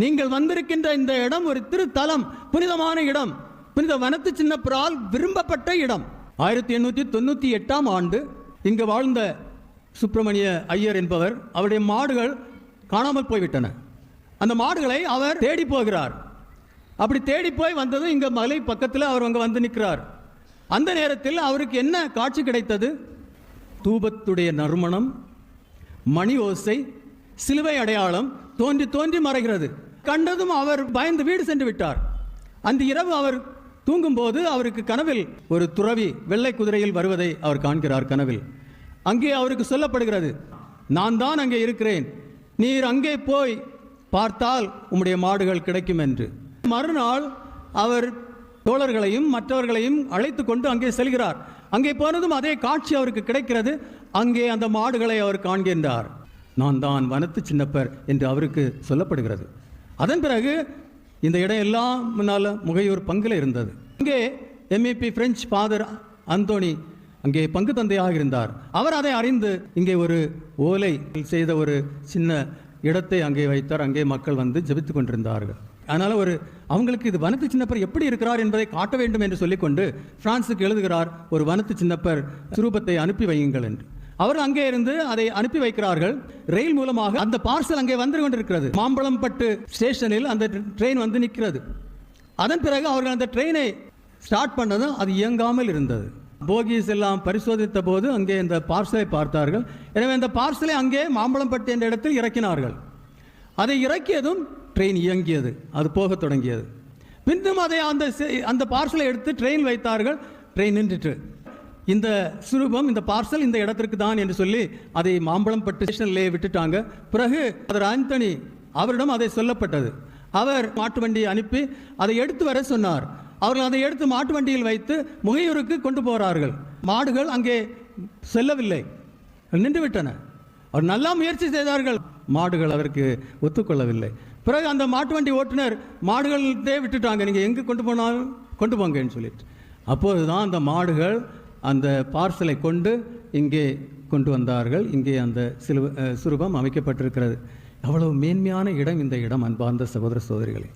நீங்கள் வந்திருக்கின்ற இந்த இடம் ஒரு திருத்தலம் புனிதமான இடம். புனித வனத்து சின்னப்பரால் விரும்பப்பட்ட இடம். ஆயிரத்தி எண்ணூற்றி தொண்ணூற்றி எட்டாம் ஆண்டு இங்கு வாழ்ந்த சுப்பிரமணிய ஐயர் என்பவர் அவருடைய மாடுகள் காணாமல் போய்விட்டன. அந்த மாடுகளை அவர் தேடி போகிறார். அப்படி தேடி போய் வந்ததும் இங்கே மலை பக்கத்தில் அவர் அங்கே வந்து நிற்கிறார் அந்த நேரத்தில் அவருக்கு என்ன காட்சி கிடைத்தது? தூபத்துடைய நறுமணம் மணி ஓசை சிலுவை அடையாளம் தோன்றி தோன்றி மறைகிறது. கண்டதும் அவர் பயந்து வீடு சென்று விட்டார். அந்த இரவு அவர் தூங்கும்போது அவருக்கு கனவில் ஒரு துறவி வெள்ளை குதிரையில் வருவதை அவர் காண்கிறார் கனவில். அங்கே அவருக்கு சொல்லப்படுகிறது நான் தான் அங்கே இருக்கிறேன். நீர் அங்கே போய் பார்த்தால் உம்முடைய மாடுகள் கிடைக்கும் என்று. மறுநாள் அவர் தோழர்களையும் மற்றவர்களையும் அழைத்து கொண்டு அங்கே செல்கிறார். அங்கே போனதும் அதே காட்சி அவருக்கு கிடைக்கிறது அங்கே அந்த மாடுகளை அவர் காண்கின்றார். நான் தான் வனத்து சின்னப்பர் என்று அவருக்கு சொல்லப்படுகிறது. அதன் பிறகு இந்த இடம் எல்லாம் முன்னால் முகையூர் பங்கில் இருந்தது. இங்கே எம்ஏபி பிரெஞ்சு ஃபாதர் அந்தோணி அங்கே பங்கு தந்தையாக இருந்தார். அவர் அதை அறிந்து இங்கே ஒரு ஓலை செய்த ஒரு சின்ன இடத்தை அங்கே வைத்தார். அங்கே மக்கள் வந்து ஜெபித்து கொண்டிருந்தார்கள். அதனால் ஒரு அவங்களுக்கு இது வனத்து சின்னப்பர் எப்படி இருக்கிறார் என்பதை காட்ட வேண்டும் என்று சொல்லிக்கொண்டு பிரான்சுக்கு எழுதுகிறார் ஒரு வனத்து சின்னப்பர் சுரூபத்தை அனுப்பி வையுங்கள் என்று. அவர் அங்கே இருந்து அதை அனுப்பி வைக்கிறார்கள். ரயில் மூலமாக அந்த பார்சல் அங்கே வந்து கொண்டிருக்கிறது. மாம்பழம்பட்டு ஸ்டேஷனில் அந்த ட்ரெயின் வந்து நிற்கிறது. அதன் பிறகு அவர்கள் அந்த ட்ரெயினை ஸ்டார்ட் பண்ணதும் அது இயங்காமல் இருந்தது. போகிஸ் எல்லாம் பரிசோதித்த போது அங்கே இந்த பார்சலை பார்த்தார்கள். எனவே அந்த பார்சலை அங்கே மாம்பழம்பட்டு என்ற இடத்தில் இறக்கினார்கள். அதை இறக்கியதும் ட்ரெயின் இயங்கியது. அது போகத் தொடங்கியது. பின்னும் அதை அந்த அந்த பார்சலை எடுத்து ட்ரெயின் வைத்தார்கள். ட்ரெயின் நின்றுட்டு இந்த சுரூபம் இந்த பார்சல் இந்த இடத்திற்கு தான் என்று சொல்லி அதை மாம்பழம் பட்டு ஸ்டேஷனிலே விட்டுட்டாங்க. பிறகு அதர் ஆந்தனி அவரிடம் அதை சொல்லப்பட்டது. அவர் மாட்டு வண்டியை அனுப்பி அதை எடுத்து வர சொன்னார். அவர்கள் அதை எடுத்து மாட்டு வண்டியில் வைத்து முகையூருக்கு கொண்டு போகிறார்கள் மாடுகள் அங்கே செல்லவில்லை. நின்று விட்டன அவர் நல்லா முயற்சி செய்தார்கள். மாடுகள் அதற்கு ஒத்துக்கொள்ளவில்லை. பிறகு அந்த மாட்டு வண்டி ஓட்டுநர் மாடுகளே விட்டுட்டாங்க. நீங்கள் எங்கே கொண்டு போனாலும் கொண்டு போங்கன்னு சொல்லிட்டு. அப்போது தான் அந்த மாடுகள் அந்த பார்சலை கொண்டு இங்கே கொண்டு வந்தார்கள். இங்கே அந்த சிலுவ சுரூபம் அமைக்கப்பட்டிருக்கிறது. அவ்வளவு மேன்மையான இடம் இந்த இடம் அன்பார்ந்த சகோதர சகோதரிகளே.